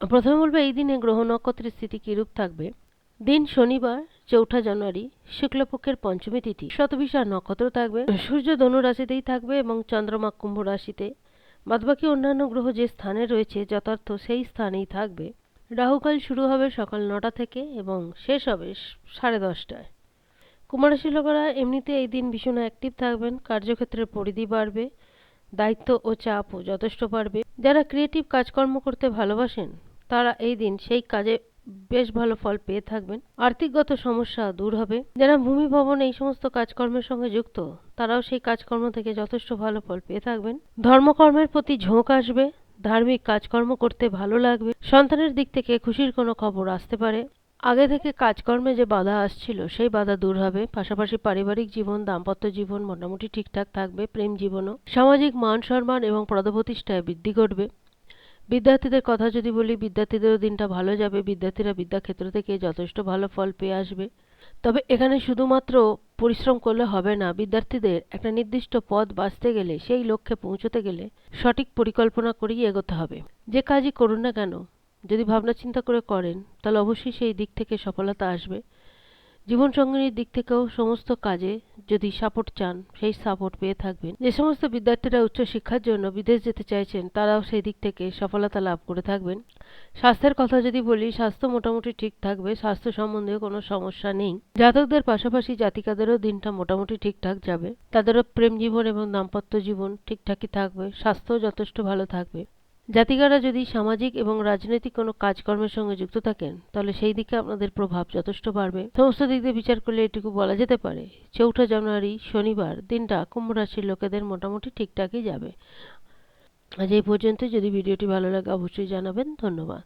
প্রথমে বলব, এই দিনে গ্রহ নক্ষত্রের স্থিতি কিরূপ থাকবে? দিন শনিবার, চৌঠা জানুয়ারি, শুক্লপক্ষের পঞ্চমী তিথি। শতবিশা নক্ষত্র থাকবে। সূর্য ধনু রাশিতেই থাকবে এবং চন্দ্রমা কুম্ভ রাশিতে। বাদবাকি অন্যান্য গ্রহ যে স্থানে রয়েছে, যথার্থ সেই স্থানেই থাকবে। রাহুকাল শুরু হবে সকাল নটা থেকে এবং শেষ হবে সাড়ে দশটায়। কুমারাশি লোকেরা এমনিতে এই দিন ভীষণ অ্যাক্টিভ থাকবেন। কার্যক্ষেত্রের পরিধি বাড়বে। দায়িত্ব ও চাপও যথেষ্ট বাড়বে। যারা ক্রিয়েটিভ কাজকর্ম করতে ভালোবাসেন তারা এই দিন সেই কাজে বেশ ভালো ফল পেয়ে থাকবেন। আর্থিকগত সমস্যা দূর হবে। যারা ভূমি ভবন এই সমস্ত কাজকর্মের সঙ্গে যুক্ত, তারাও সেই কাজকর্ম থেকে যথেষ্ট ভালো ফল পেয়ে থাকবেন। ধর্মকর্মের প্রতি ঝোঁক আসবে, ধার্মিক কাজকর্ম করতে ভালো লাগবে, সন্তানের দিক থেকে খুশির কোনো খবর আসতে পারে। আগে থেকে কাজকর্মে যে বাধা আসছিল, সেই বাধা দূর হবে। পাশাপাশি পারিবারিক জীবন, দাম্পত্য জীবন মোটামুটি ঠিকঠাক থাকবে, প্রেম জীবনও। সামাজিক মান সম্মান এবং পদপ্রতিষ্ঠায় বৃদ্ধি ঘটবে। বিদ্যার্থীদের কথা যদি বলি, বিদ্যার্থীদেরও দিনটা ভালো যাবে। বিদ্যার্থীরা বিদ্যাক্ষেত্র থেকে যথেষ্ট ভালো ফল পেয়ে আসবে। তবে এখানে শুধুমাত্র পরিশ্রম করলে হবে না, বিদ্যার্থীদের একটা নির্দিষ্ট পদ বাঁচতে গেলে, সেই লক্ষ্যে পৌঁছতে গেলে সঠিক পরিকল্পনা করেই এগোতে হবে। যে কাজই করুন না কেন, যদি ভাবনা চিন্তা করে করেন, তাহলে অবশ্যই সেই দিক থেকে সফলতা আসবে। জীবনসঙ্গিনীর দিক থেকেও সমস্ত কাজে যদি সাপোর্ট চান, সেই সাপোর্ট পেয়ে থাকবেন। যে সমস্ত বিদ্যার্থীরা উচ্চশিক্ষার জন্য বিদেশ যেতে চাইছেন, তারাও সেই দিক থেকে সফলতা লাভ করে থাকবেন। স্বাস্থ্যের কথা যদি বলি, স্বাস্থ্য মোটামুটি ঠিক থাকবে, স্বাস্থ্য সম্বন্ধে কোনো সমস্যা নেই। জাতকদের পাশাপাশি জাতিকাদেরও দিনটা মোটামুটি ঠিকঠাক যাবে। তাদেরও প্রেম জীবন এবং দাম্পত্য জীবন ঠিকঠাকই থাকবে স্বাস্থ্য যথেষ্ট ভালো থাকবে। জাতিকারা যদি সামাজিক এবং রাজনৈতিক কোনো কাজকর্মের সঙ্গে যুক্ত থাকেন, তাহলে সেই দিকে আপনাদের প্রভাব যথেষ্ট বাড়বে। সমস্ত দিক দিয়ে বিচার করলে এটুকু বলা যেতে পারে, চৌঠা জানুয়ারি, শনিবার, দিনটা কুম্ভ রাশির লোকেদের মোটামুটি ঠিকঠাকই যাবে। আজ এই পর্যন্ত যদি ভিডিওটি ভালো লাগে, অবশ্যই জানাবেন। ধন্যবাদ।